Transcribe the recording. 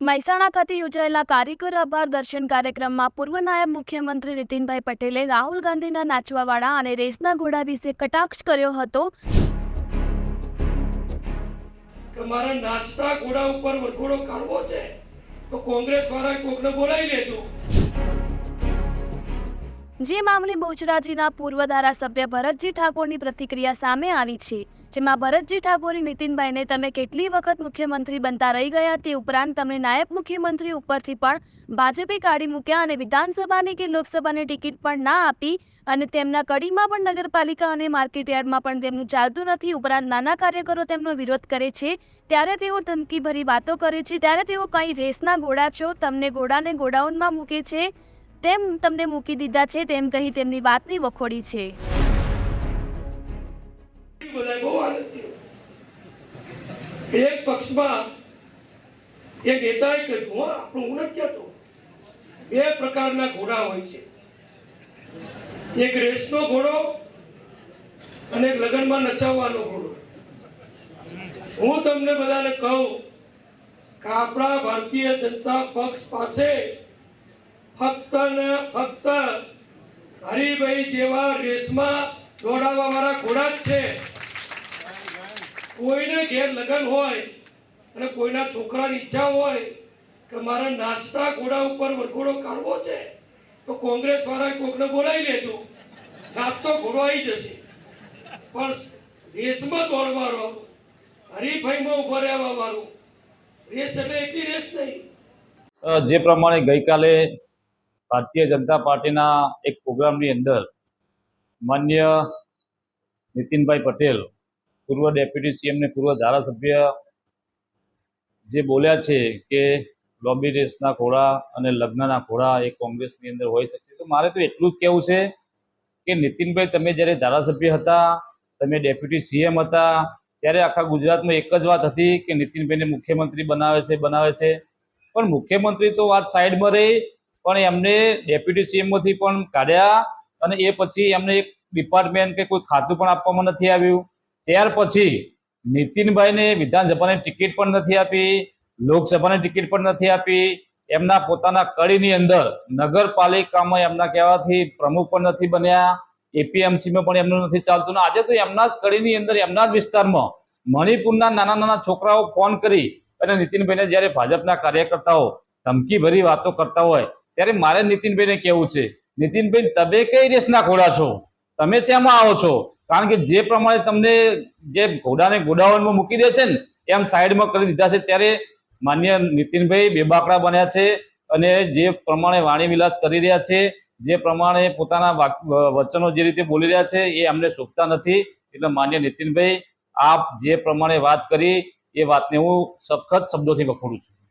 મહેસાણા ખાતે યોજાયેલા કારીગર આભાર દર્શન કાર્યક્રમમાં પૂર્વ નાયબ મુખ્યમંત્રી નીતિનભાઈ પટેલે રાહુલ ગાંધીના નાચવાવાળા અને રેસના ઘોડા વિશે કટાક્ષ કર્યો હતો. કે મારા નાચતા ઘોડા ઉપર વરઘોડો કાઢવો છે? તો કોંગ્રેસ વાળા કોકને બોલાવી લેજો. જે મામલે બોચરાજીના પૂર્વ ધારાસભ્ય ભરતજી ઠાકોરની પ્રતિક્રિયા સામે આવી છે, જેમાં ભરતજી ઠાકોરે નીતિનભાઈને તમે કેટલી વખત મુખ્યમંત્રી બનતા રહી ગયા તે ઉપરાંત તમને નાયબ મુખ્યમંત્રી ઉપરથી પણ ભાજપે કાઢી મૂક્યા અને વિધાનસભાની કે લોકસભાની ટિકિટ પણ ના આપી અને તેમના કડીમાં પણ નગરપાલિકા અને માર્કેટ યાર્ડમાં પણ તેમનું ચાલતું નથી, ઉપરાંત નાના કાર્યકરો તેમનો વિરોધ કરે છે, ત્યારે તેઓ ધમકીભરી વાતો કરે છે, ત્યારે તેઓ કંઈ રેસના ઘોડા છો, તમને ઘોડાને ગોડાઉનમાં મૂકે છે તેમ તમને મૂકી દીધા છે તેમ કહી તેમની વાતની વખોડી છે. એક પક્ષમાં એક નેતાએ કીધું આપણું હું નથી હતો બે પ્રકારના ઘોડા હોય છે. એક રેસનો ઘોડો અને એક લગ્નમાં નચાવવાનો ઘોડો. હું તમને બધાને કહું કે આપણા ભારતીય જનતા પક્ષ પાસે ફક્ત ને ફક્ત હરિભાઈ જેવા રેસમાં દોડાવવા વાળા ઘોડા જ છે. કોઈને ઘેર લગ્ન હોય અને કોઈના છોકરાની ઈચ્છા હોય કે મારે નાચતા ઘોડા ઉપર વરઘોડો કાઢવો છે, તો કોંગ્રેસ વાળા કોકને બોલાવી લેજો. નાચતો ઘોડો આવી જશે. પણ રેસમાં દોડવાનો હરીફાઈમાં ઊભા રહેવા વાળું, રેસ એટલે એટલી રેસ નહીં. જે પ્રમાણે ગઈકાલે ભારતીય જનતા પાર્ટીના એક પ્રોગ્રામની અંદર માન્ય નીતિનભાઈ પટેલ, પૂર્વ ડેપ્યુટી સીએમને પૂર્વ ધારાસભ્ય જે બોલ્યા છે કે લોબી રેસના ખોળા અને લગ્નના ખોળા એ કોંગ્રેસની અંદર હોઈ શકે તો મારે તો એટલું જ કહેવું છે કે નીતિનભાઈ, તમે જ્યારે ધારાસભ્ય હતા, તમે ડેપ્યુટી સીએમ હતા, ત્યારે આખા ગુજરાતમાં એક જ વાત હતી કે નીતિનભાઈને મુખ્યમંત્રી બનાવે છે બનાવે છે. પણ મુખ્યમંત્રી તો વાત સાઈડમાં રહી પણ એમને ડેપ્યુટી સીએમઓથી પણ કાઢ્યા અને એ પછી એમને એક ડિપાર્ટમેન્ટ કે કોઈ ખાતું પણ આપવામાં નથી આવ્યું. ત્યાર પછી નીતિનભાઈને વિધાનસભાની ટિકિટ પણ નથી આપી, લોકસભાની ટિકિટ પણ નથી આપી. એમના પોતાના કડીની અંદર નગરપાલિકામાં એમના કહેવાથી પ્રમુખ પણ નથી બન્યા, એપીએમસીમાં પણ એમનું નથી ચાલતું. આજે તો એમના જ કડીની અંદર, એમના જ વિસ્તારમાં મણિપુરના નાના નાના છોકરાઓ ફોન કરી અને નીતિનભાઈને જ્યારે ભાજપના કાર્યકર્તાઓ ધમકીભરી વાતો કરતા હોય ત્યારે મારે નીતિનભાઈને કહેવું છે, નીતિનભાઈ, તમે કઈ રેસના ઘોડા છો? તમે શેમાં આવો છો? કારણ કે જે પ્રમાણે તમને જે ઘોડાને ગોડાઉનમાં મૂકી દે છે ને, એમ સાઈડમાં કરી દીધા છે, ત્યારે માન્ય નીતિનભાઈ બેબાકડા બન્યા છે અને જે પ્રમાણે વાણી વિલાસ કરી રહ્યા છે, જે પ્રમાણે પોતાના વચનો જે રીતે બોલી રહ્યા છે, એ અમને શોભતા નથી. એટલે માન્ય નીતિનભાઈ, આપ જે પ્રમાણે વાત કરી, એ વાતને હું સખત શબ્દોથી વખોડું છું.